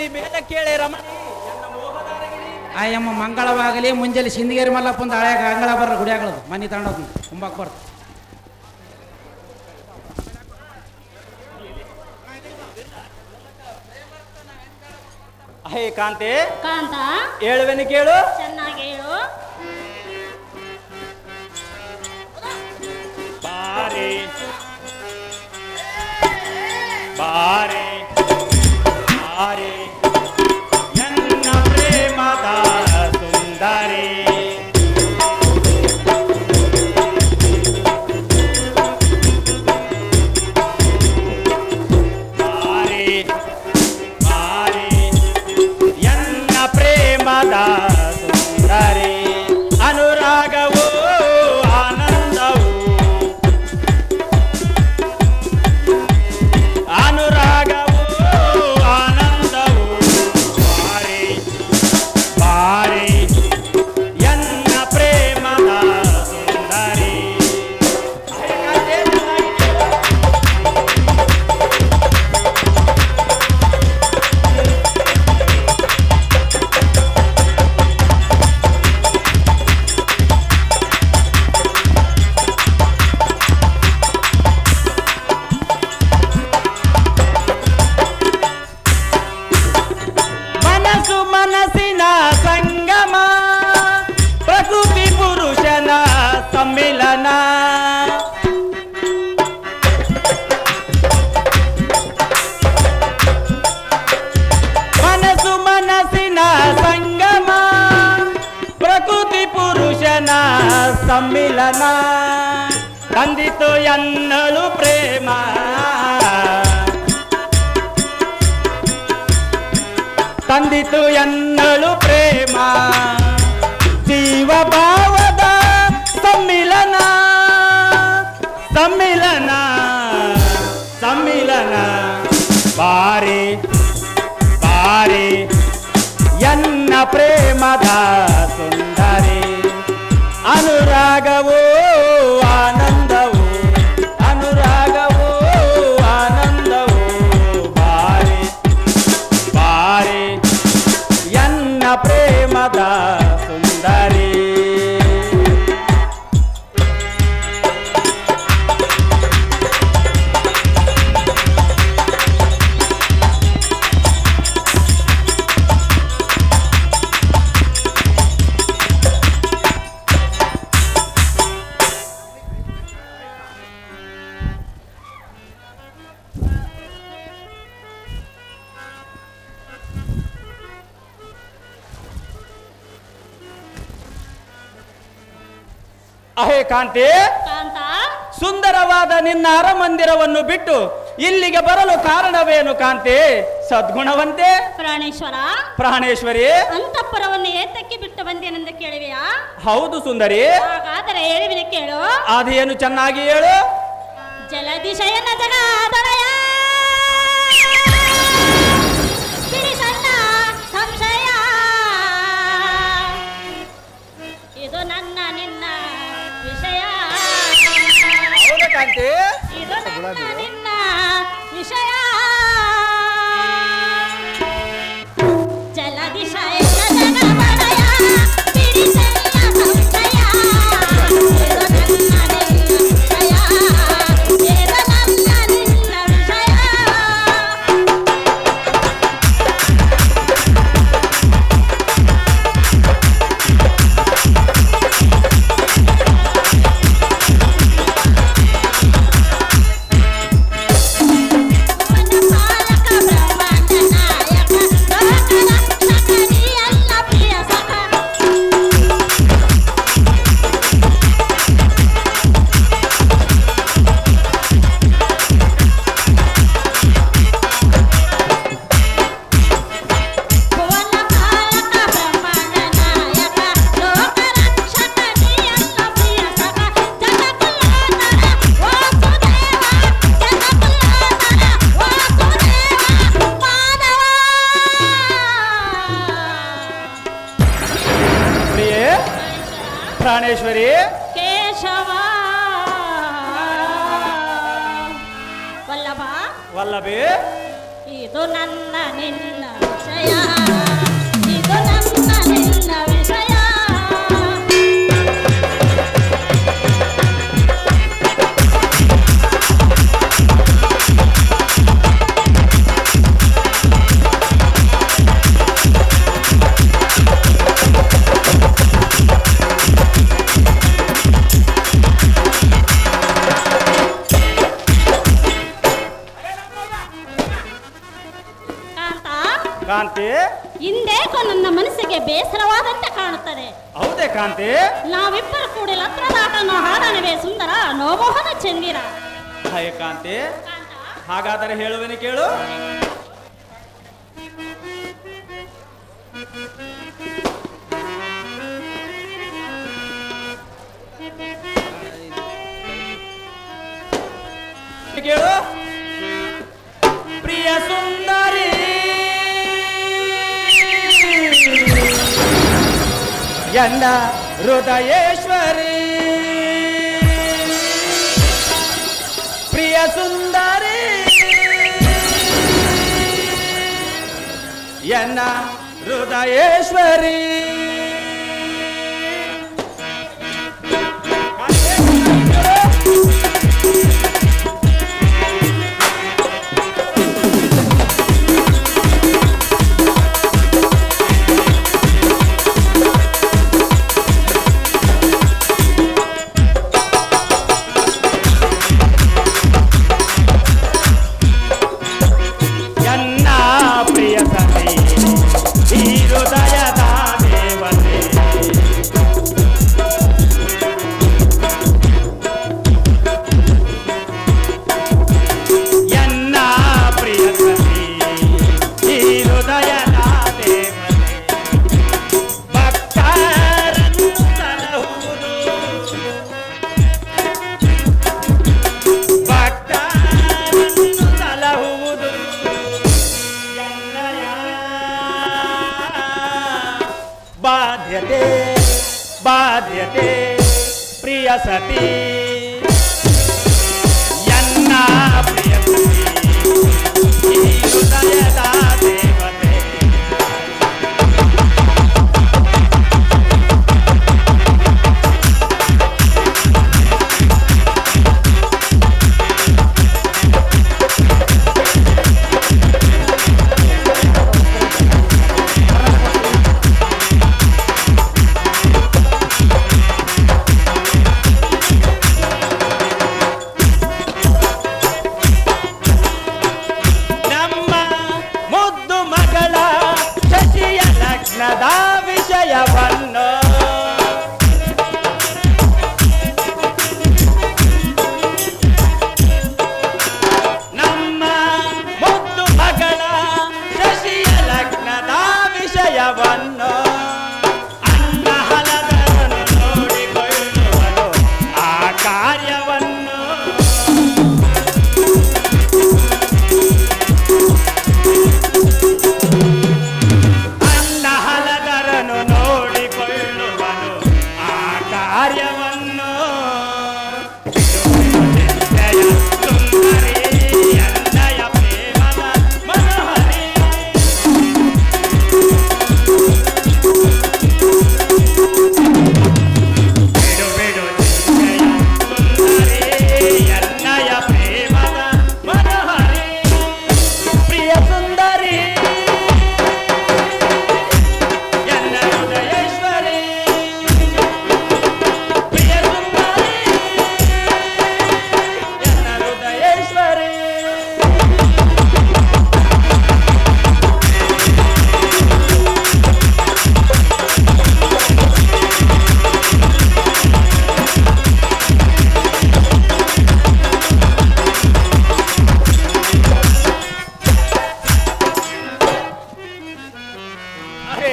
ಮಂಗಳವಾಗಲಿ ಮೇಲೆ ಕೇಳೆ ರಮಣಿ. ಆಯಮ್ಮ ಮಂಗಳವಾಗಲಿ ಮುಂಜಾನೆ ಸಿಂದಗೇರಿ ಮಲ್ಲಪ್ಪಂದು ಹಳೆ ಅಂಗಳ ಬರ್ರ ಗುಡಿಯಾಗಳದು. ಮನೆ ತಗೊಂಡೋದ್ ಕುಂಬಾಕ್ ಬರ್ತ. ಹೇ ಕಾಂತೆ. ಕಾಂತ. ಹೇಳುವೆನು ಕೇಳು. ಚೆನ್ನಾಗಿ ಹೇಳು. ಬಾರೆ. ಬಾರೆ. ತಂದಿತು ಎನ್ನಲು ಪ್ರೇಮ ತಂದಿತು ಎನ್ನಳು ಪ್ರೇಮ ಜೀವ ಭಾವದ ಸಮ್ಮಿಲನ ಸಮ್ಮಿಲನ ಸಮ್ಮಿಲನ ಬಾರಿ ಬಾರಿ ಎನ್ನ ಪ್ರೇಮದ ಸುಂದರಿ ಕಾಂತಿ? ಕಾಂತ. ಸುಂದರವಾದ ನಿನ್ನ ಅರಮಂದಿರವನ್ನು ಬಿಟ್ಟು ಇಲ್ಲಿಗೆ ಬರಲು ಕಾರಣವೇನು ಕಾಂತಿ? ಸದ್ಗುಣವಂತೆ? ಪ್ರಾಣೇಶ್ವರ. ಪ್ರಾಣೇಶ್ವರಿ? ಅಂತಃಪುರವನ್ನು ಏತಕ್ಕೆ ಬಿಟ್ಟು ಬಂದೇನೆಂದು ಕೇಳಿವೆಯಾ? ಹೌದು ಸುಂದರಿ. ಹಾಗಾದರೆ ಹೇಳುವಿನ ಕೇಳು. ಅದೇನು ಚೆನ್ನಾಗಿ ಹೇಳು? ಜಲದಿಶಯನ ಜಗಾದೊಡೆಯ ಹೌದು ಕಾಂತಿ ಇದು ನನ್ನ ನಿನ್ನ ವಿಷಯ ಕಾಂತಿ ನಾವಿಬ್ಬರು ಕೂಡಿ ಲತ್ರದಾಟನ್ನು ಹಾಡನವೇ ಸುಂದರ ನೋಮೋಹನ ಚಂದಿರ ಹೇ ಕಾಂತಿ ಕಾಂತ ಹಾಗಾದರೆ ಹೇಳುವೆನು ಕೇಳು ಕೇಳು ಎನ್ನ ಹೃದಯೇಶ್ವರಿ ಪ್ರಿಯ ಸುಂದರಿ ಎನ್ನ ಹೃದಯೇಶ್ವರಿ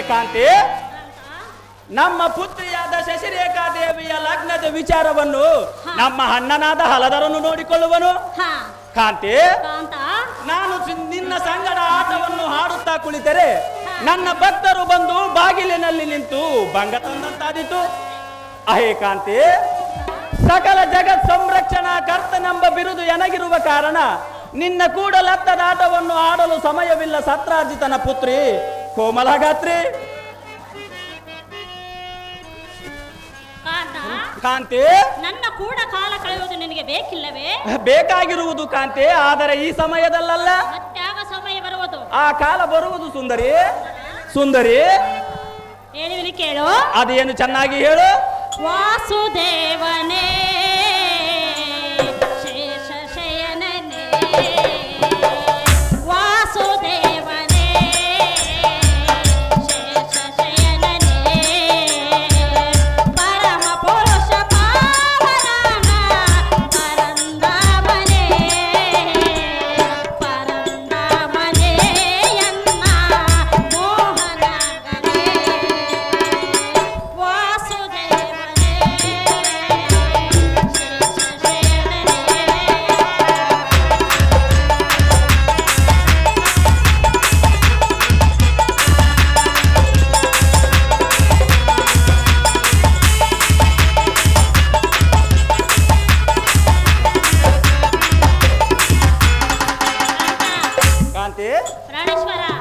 ಕಾಂತಿ. ನಮ್ಮ ಪುತ್ರಿಯಾದ ಶಶಿರೇಖಾ ದೇವಿಯ ಲಗ್ನದ ವಿಚಾರವನ್ನು ನಮ್ಮ ಅಣ್ಣನಾದ ಹಲದರನ್ನು ನೋಡಿಕೊಳ್ಳುವನು. ಕಾಂತಿ. ನಾನು ನಿನ್ನ ಸಂಗಡ ಆಟವನ್ನು ಹಾಡುತ್ತಾ ಕುಳಿತರೆ ನನ್ನ ಭಕ್ತರು ಬಂದು ಬಾಗಿಲಿನಲ್ಲಿ ನಿಂತು ಭಂಗ ತಂದಂತಾದಿತು. ಅಹೇ ಕಾಂತಿ. ಸಕಲ ಜಗತ್ ಸಂರಕ್ಷಣಾ ಕರ್ತನೆಂಬ ಬಿರುದು ಎನಗಿರುವ ಕಾರಣ ನಿನ್ನ ಕೂಡಲತ್ತದ ಆಟವನ್ನು ಆಡಲು ಸಮಯವಿಲ್ಲ ಸತ್ರಾರ್ಜಿತನ ಪುತ್ರಿ. ಕೋಮಲಗಾತ್ರಿ ಕಾಂತ? ಕಾಂತಿ? ನನ್ನ ಕೂಡ ಕಾಲ ಕಳೆಯುವುದು ನಿನಗೆ ಬೇಕಿಲ್ಲವೇ? ಬೇಕಾಗಿರುವುದು ಕಾಂತಿ ಆದರೆ ಈ ಸಮಯದಲ್ಲಲ್ಲ. ಸಮಯ ಬರುವುದು? ಆ ಕಾಲ ಬರುವುದು ಸುಂದರಿ. ಸುಂದರಿ. ಹೇಳುವಿನಿ ಕೇಳು. ಅದೇನು ಚೆನ್ನಾಗಿ ಹೇಳು. ವಾಸುದೇವನೇ.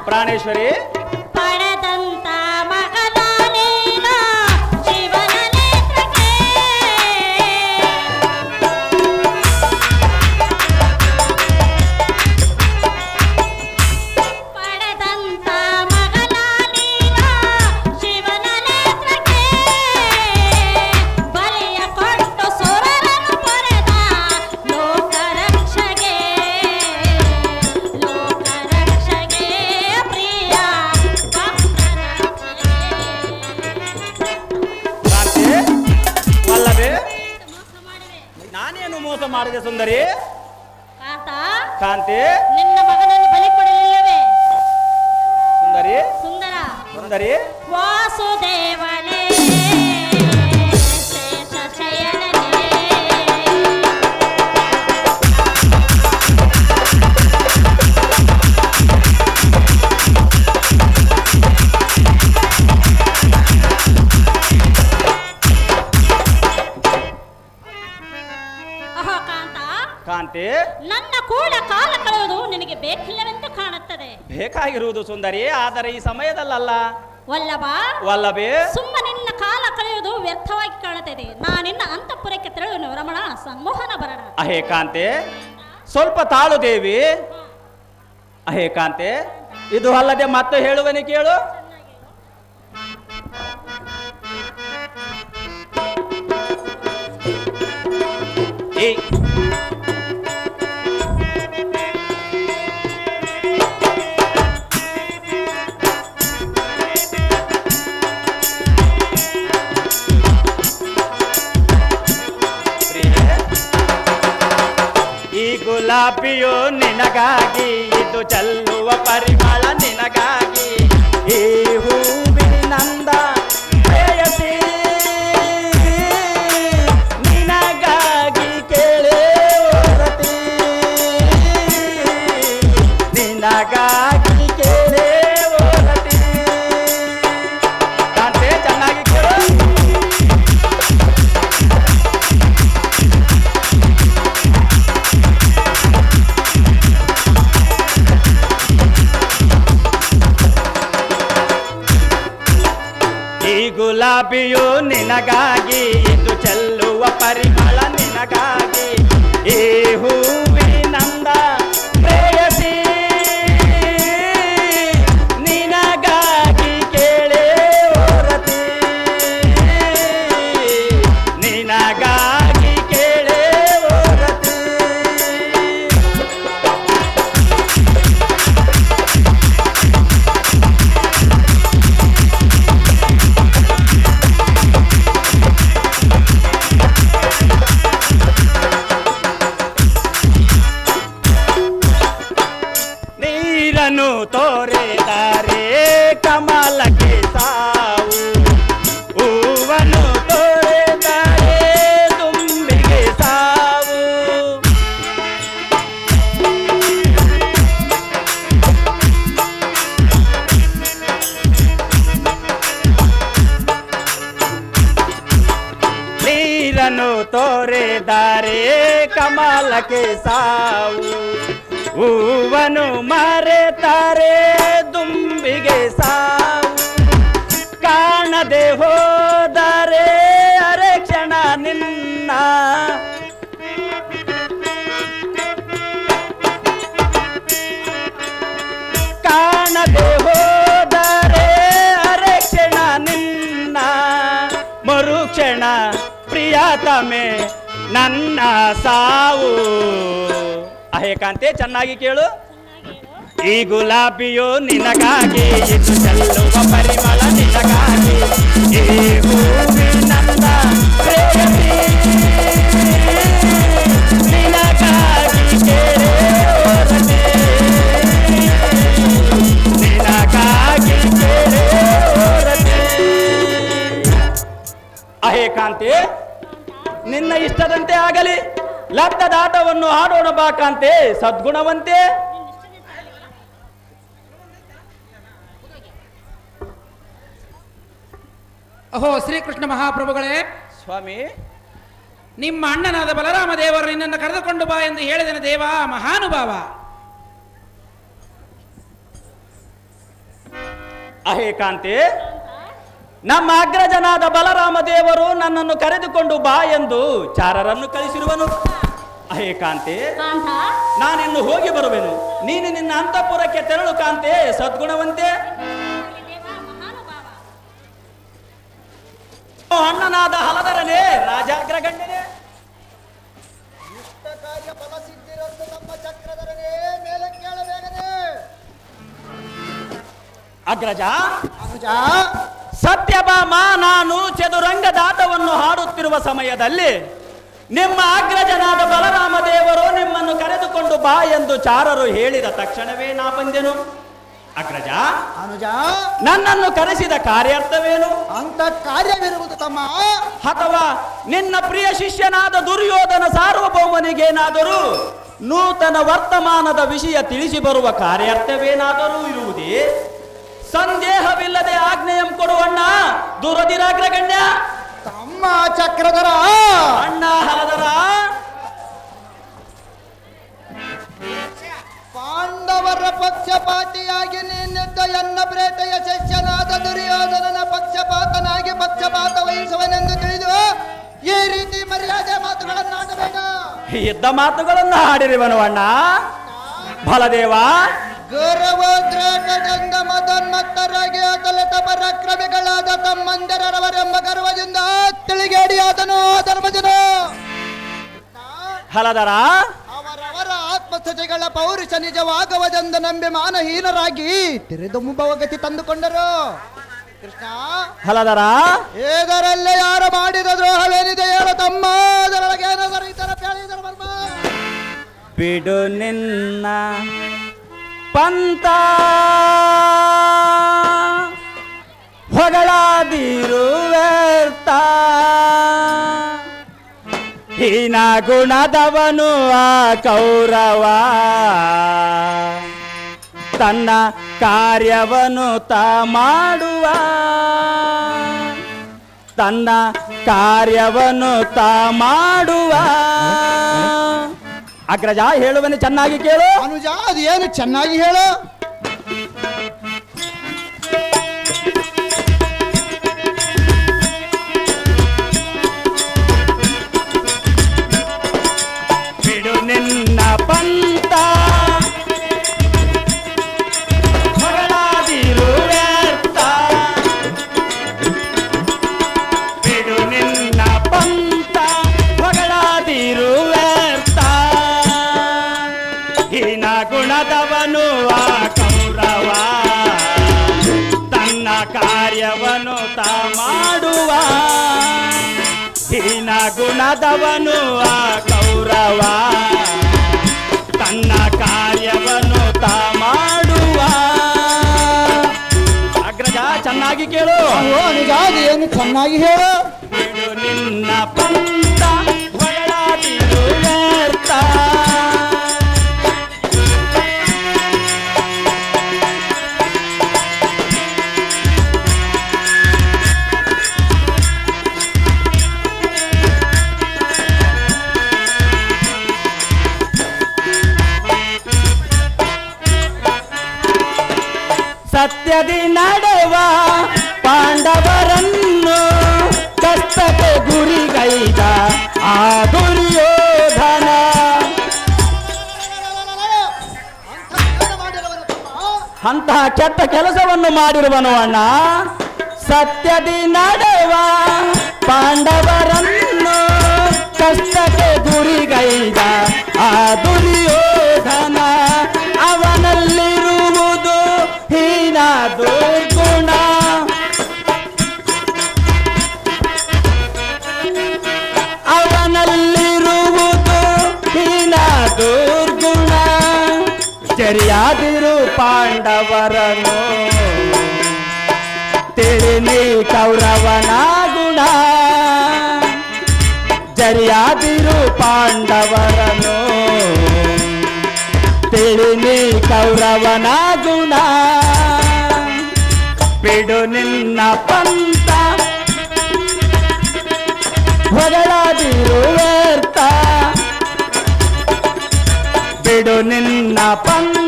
ಕಾಂತಿ ಸುಂದರಿ ಆದರೆ ಈ ಸಮಯದಲ್ಲಲ್ಲ. ವಲ್ಲಭ ವಲ್ಲಭೆ. ಸುಮ್ಮ ನಿನ್ನ ಕಾಲ ಕಳೆಯುವುದು ವ್ಯರ್ಥವಾಗಿ ಕಾಣುತ್ತದೆ. ನಾನಿನ್ನ ಅಂತಃಪುರಕ್ಕೆ ತೆರಳುವನು ರಮಣ ಸಂಮೋಹನ ಬರಣ ಅಹೇ ಕಾಂತೆ ಸ್ವಲ್ಪ ತಾಳು ದೇವಿ. ಅಹೇ ಕಾಂತೆ ಇದು ಅಲ್ಲದೆ ಮತ್ತೆ ಹೇಳುವನೆ ಕೇಳು. ಏ ಚೆಲ್ಲುವ ಪರಿಮಳ ನಿನಗಾಗಿ ಈ ನಿನಗಾಗಿ ಇದು ಚೆಲ್ಲುವ ಪರಿಮಳ ನಿನಗಾಗಿ ಮಾಡಿದ್ದಾರೆ ಕಮಲಕ್ಕೆ ಸಾವು ಹೂವನು ಮರೆತಾರೆ ದುಂಬಿಗೆ ಸಾವು. ಕಾಣದೆ ಹೋದರೆ ಅರೆ ಕ್ಷಣ ನಿನ್ನ. ಕಾಣದೆ ಹೋದರೆ ಅರೆ ಕ್ಷಣ ನಿನ್ನ. ಮರುಕ್ಷಣ ಪ್ರಿಯತಮೆ ನನ್ನ ಸಾವು ಅಹೇಕಾಂತೆ ಚೆನ್ನಾಗಿ ಕೇಳು. ಈ ಗುಲಾಬಿಯು ನಿನಗಾಗಿ ಇದು ಚೆಲ್ಲುವ ಪರಿಮಳ ನಿನಗಾಗಿ. ಈ ಹೂವಿನಂದ ಲಬ್ಧದಾಟವನ್ನು ಬಾ ಕಾಂತೆ ಸದ್ಗುಣವಂತೆ. ಅಹೋ ಶ್ರೀಕೃಷ್ಣ ಮಹಾಪ್ರಭುಗಳೇ. ಸ್ವಾಮಿ. ನಿಮ್ಮ ಅಣ್ಣನಾದ ಬಲರಾಮ ದೇವರು ನಿನ್ನನ್ನು ಕರೆದುಕೊಂಡು ಬಾ ಎಂದು ಹೇಳಿದನು ದೇವ ಮಹಾನುಭಾವ. ಅಹೇ ಕಾಂತೆ ನಮ್ಮ ಅಗ್ರಜನಾದ ಬಲರಾಮ ದೇವರು ನನ್ನನ್ನು ಕರೆದುಕೊಂಡು ಬಾ ಎಂದು ಚಾರರನ್ನು ಕಳಿಸಿರುವನು. ಅಹೇಕಾಂತಿ ಕಾಂತ. ನಾನಿನ್ನು ಹೋಗಿ ಬರುವೆನು. ನೀನು ನಿನ್ನ ಅಂತಃಪುರಕ್ಕೆ ತೆರಳು ಕಾಂತೆ. ಸದ್ಗುಣವಂತೆ. ಅಣ್ಣನಾದ ಹಲದರನೇ ರಾಜಾಗ್ರಗಣ್ಯನೇ. ಅಗ್ರಜ. ಅನುಜ. ಸತ್ಯಭಾಮ ನಾನು ಚದುರಂಗ ದಾಟವನ್ನು ಹಾಡುತ್ತಿರುವ ಸಮಯದಲ್ಲಿ ನಿಮ್ಮ ಅಗ್ರಜನಾದ ಬಲರಾಮ ದೇವರು ನಿಮ್ಮನ್ನು ಕರೆದುಕೊಂಡು ಬಾ ಎಂದು ಚಾರರು ಹೇಳಿದ ತಕ್ಷಣವೇ ನಾ ಬಂದೆನು. ಅಗ್ರಜ ಅನುಜ ನನ್ನನ್ನು ಕರೆಸಿದ ಕಾರ್ಯಾರ್ಥವೇನು? ಅಂತ ಕಾರ್ಯವಿರುವುದು ತಮ್ಮ. ಅಥವಾ ನಿನ್ನ ಪ್ರಿಯ ಶಿಷ್ಯನಾದ ದುರ್ಯೋಧನ ಸಾರ್ವಭೌಮನಿಗೇನಾದರೂ ನೂತನ ವರ್ತಮಾನದ ವಿಷಯ ತಿಳಿಸಿ ಬರುವ ಕಾರ್ಯಾರ್ಥವೇನಾದರೂ ಇರುವುದೇ? ಸಂದೇಹವಿಲ್ಲದೆ ಆಜ್ಞೆಯಂ ಕೊಡುವಣ್ಣ ದುರದಿರಾಗ್ರಗಣ್ಯ ತಮ್ಮ ಚಕ್ರಧರ ಎನ್ನ ಪ್ರೇತೆಯ ಶಿಷ್ಯನಾದ ದುರ್ಯೋಧನನ ಪಕ್ಷಪಾತನಾಗಿ ಪಕ್ಷಪಾತ ವಹಿಸುವನೆಂದು ತಿಳಿದು ಈ ರೀತಿ ಮರ್ಯಾದೆ ಮಾತುಗಳನ್ನಾಡಬೇಡ ಇದ್ದ ಮಾತುಗಳನ್ನು ಆಡಿರಿವನು ಅಣ್ಣ. ಬಲದೇವ. ಗೌರವೋದ್ರೇಕದಿಂದ ಮದನ್ಮತ್ತರಾಗಿ ಅಕಲಿತ ಪರಾಕ್ರಮಿಗಳಾದ ತಮ್ಮಂದಿರರವರೆಂಬ ಗರ್ವದಿಂದ ತಿಳಿಗೇಡಿಯಾದನು ಧರ್ಮಜನ. ಹಲದರ. ಪೌರುಷ ನಿಜವಾಗವದೆಂದು ನಂಬಿ ಮಾನಹೀನರಾಗಿ ತಿರಿದು ಮುಭವಗತಿ ತಂದುಕೊಂಡರು. ಕೃಷ್ಣ. ಹಲದರ. ಏದರಲ್ಲೇ ಯಾರು ಮಾಡಿದ ದ್ರೋಹವೇನಿದೆ ಹೇಳು ತಮ್ಮ. ಅದರೊಳಗೆ ಬಿಡು ನಿನ್ನ ಪಂತ ಗುಣದವನು ಆ ಕೌರವ. ತನ್ನ ಕಾರ್ಯವನು ತ ಮಾಡುವ. ತನ್ನ ಕಾರ್ಯವನು ತ ಮಾಡುವ. ಅಗ್ರಜ ಹೇಳುವನು ಚೆನ್ನಾಗಿ ಕೇಳು. ಅನುಜ ಅದು ಏನು ಚೆನ್ನಾಗಿ ಹೇಳು? ಪಂತ ಹೊಗಳಾದಿರು ವ್ಯರ್ಥ ಬಿಡು ನಿನ್ನ ಪಂತ ಹೊಗಳಾದಿರು ವ್ಯರ್ಥ ಹೀನ ಗುಣದವನು ಆ ಕೌರವ ತನ್ನ ಕಾರ್ಯವನ್ನು ತಾ ಮಾಡುವ. ಹೀನ ಗುಣದವನು ಆ ಕೌರವ ಚೆನ್ನಾಗಿ ಕೇಳು. ಅದು ಏನು ಚೆನ್ನಾಗಿ ಹೇಳು. ನಿನ್ನ ಸತ್ಯದಿ ನಡೆವ ಪಾಂಡವರನ್ನು ಕಷ್ಟಕ್ಕೆ ಗುರಿಗೈದ ಆ ದುರ್ಯೋಧನ. ಅಂತಹ ಕೆಟ್ಟ ಕೆಲಸವನ್ನು ಮಾಡಿರುವನು ಅಣ್ಣ. ಸತ್ಯದಿ ನಡೆವ ಪಾಂಡವರನ್ನು ಕಷ್ಟಕ್ಕೆ ಗುರಿಗೈದ ಆ ದುರ್ಯೋಧನ. ಪಾಂಡವರನು ತಿಳಿನಿ ಕೌರವನ ಗುಣ ಜರಿಯಾದಿರು ಪಾಂಡವರನು ತಿಳಿನಿ ಕೌರವನ ಗುಣ ಬಿಡು ನಿನ್ನ ಪಂಥ ಹೊಗಳಾದಿರು ವ್ಯರ್ಥ ಬಿಡು ನಿನ್ನ ಪಂಥ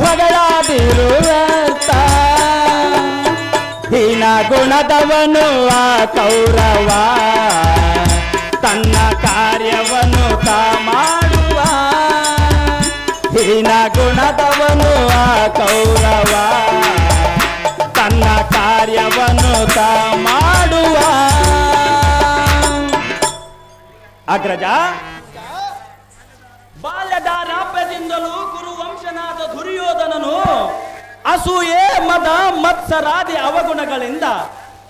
ಹೊಗಳಾದಿರು ವ್ಯರ್ಥ ಹೀನ ಗುಣದವನು ಆ ಕೌರವ. ತನ್ನ ಕಾರ್ಯವನ್ನು ತಾ ಮಾಡುವ ಹೀನ ಗುಣದವನು ಆ ಕೌರವ. ತನ್ನ ಕಾರ್ಯವನ್ನು ತಾ ಮಾಡುವ ಅಗ್ರಜ, ಬಾಲ್ಯದ ರಾಪ್ಯದಿಂದಲೂ ದುರ್ಯೋಧನನು ಅಸೂಯೆ ಮದ ಮತ್ಸರಾದಿ ಅವಗುಣಗಳಿಂದ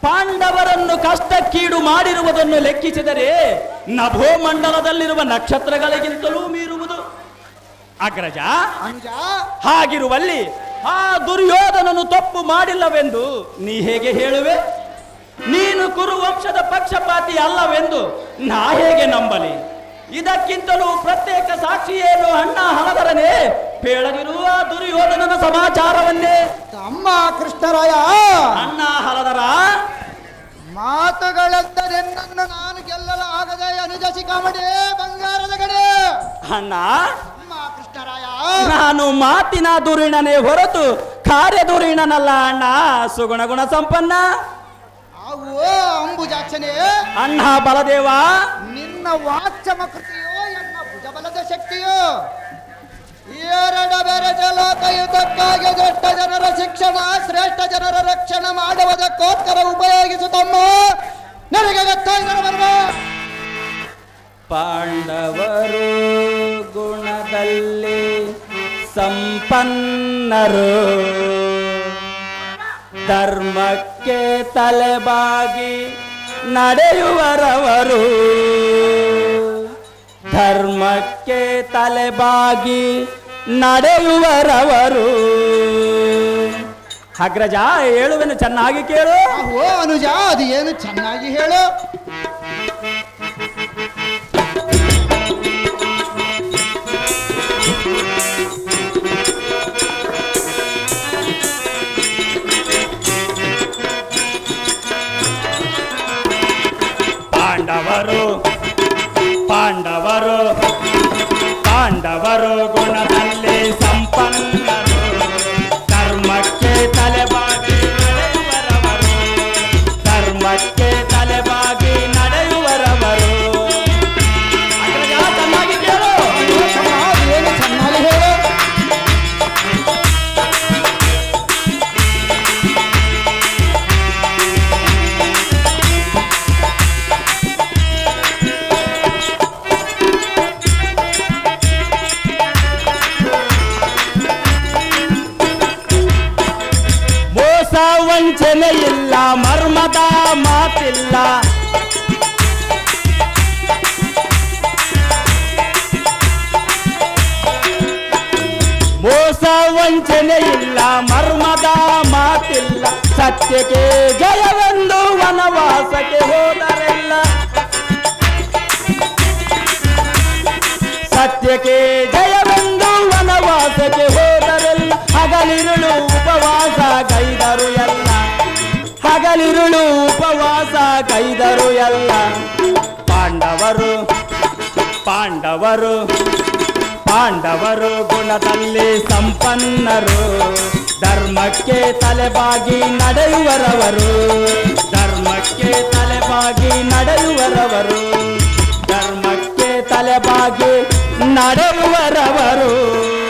ಪಾಂಡವರನ್ನು ಕಷ್ಟಕ್ಕೀಡು ಮಾಡಿರುವುದನ್ನು ಲೆಕ್ಕಿಸಿದರೆ ನಭೋಮಂಡಲದಲ್ಲಿರುವ ನಕ್ಷತ್ರಗಳಿಗಿಂತಲೂ ಮೀರುವುದು. ಅಗ್ರಜ ಹಾಗಿರುವಲ್ಲಿ ಆ ದುರ್ಯೋಧನನು ತಪ್ಪು ಮಾಡಿಲ್ಲವೆಂದು ನೀ ಹೇಗೆ ಹೇಳುವೆ? ನೀನು ಕುರುವಂಶದ ಪಕ್ಷಪಾತಿ ಅಲ್ಲವೆಂದು ನಾ ಹೇಗೆ ನಂಬಲಿ? ಇದಕ್ಕಿಂತಲೂ ಪ್ರತ್ಯೇಕ ಸಾಕ್ಷಿಯೇನು ಅಣ್ಣ ಹಲದರನೇ? ಪೇಳದಿರುವ ದುರ್ಯೋಧನನ ಸಮಾಚಾರವನ್ನೇ. ತಮ್ಮ ಕೃಷ್ಣರಾಯ ಅಣ್ಣ ಹಲದರ ಮಾತುಗಳಂತ ನಿನ್ನನ್ನು ನಾನು ಗೆಲ್ಲಲು ಆಗದೆ ಅನುಜ ಸಿಕ್ಕಾಮಣಿ ಬಂಗಾರದ ಕಡೆ ಅಣ್ಣ ಕೃಷ್ಣರಾಯ. ನಾನು ಮಾತಿನ ದುರಿಣನೇ ಹೊರತು ಕಾರ್ಯ ದುರಿಣನಲ್ಲ ಅಣ್ಣ ಸುಗುಣ ಗುಣ ಸಂಪನ್ನ. ಅವು ಅಂಬುಜಾಕ್ಷನೇ ಅಣ್ಣ ಬಲದೇವ. ನಿನ್ನ ವಾಚಮ ಕೃತಿಯೋ ಎನ್ನ ಭುಜಬಲದ ಶಕ್ತಿಯೋ? ಎರಡ ಬೇರೆ ಜಲಾತಯುತಕ್ಕಾಗಿ ದೊಡ್ಡ ಜನರ ಶಿಕ್ಷಣ, ಶ್ರೇಷ್ಠ ಜನರ ರಕ್ಷಣೆ ಮಾಡುವುದಕ್ಕೋಸ್ಕರ ಉಪಯೋಗಿಸುತ್ತಮ್ಮ. ನನಗೆ ಗೊತ್ತಾಯ್ತು ಬರ್ಮ ಪಾಂಡವರು ಗುಣದಲ್ಲಿ ಸಂಪನ್ನರು. ಧರ್ಮಕ್ಕೆ ತಲೆಬಾಗಿ ನಡೆಯುವರವರು. ಧರ್ಮಕ್ಕೆ ತಲೆಬಾಗಿ ನಡೆಯುವರವರು. ಅಗ್ರಜ ಹೇಳುವೆನು ಚೆನ್ನಾಗಿ ಕೇಳು. ಓ ಅನುಜ, ಅದು ಏನು ಚೆನ್ನಾಗಿ ಹೇಳು. ಪಾಂಡವರು ಪಾಂಡವರು ವಂಚನೆ ಇಲ್ಲ, ಮರ್ಮದ ಮಾತಿಲ್ಲ. ಸತ್ಯಕ್ಕೆ ಜಯವೆಂದು ವನವಾಸಕ್ಕೆ ಹೋದರೆಲ್ಲ. ಸತ್ಯಕ್ಕೆ ಜಯವೆಂದು ವನವಾಸಕ್ಕೆ ಹೋದರೆಲ್ಲ. ಹಗಲಿರುಳು ಉಪವಾಸ ಕೈದರು ಎಲ್ಲ. ಹಗಲಿರುಳು ಉಪವಾಸ ಕೈದರು ಎಲ್ಲ. ಪಾಂಡವರು ಪಾಂಡವರು. ಪಾಂಡವರು ಗುಣದಲ್ಲಿ ಸಂಪನ್ನರು. ಧರ್ಮಕ್ಕೆ ತಲೆಬಾಗಿ ನಡೆಯುವರವರು. ಧರ್ಮಕ್ಕೆ ತಲೆಬಾಗಿ ನಡೆಯುವರವರು. ಧರ್ಮಕ್ಕೆ ತಲೆಬಾಗಿ ನಡೆಯುವರವರು.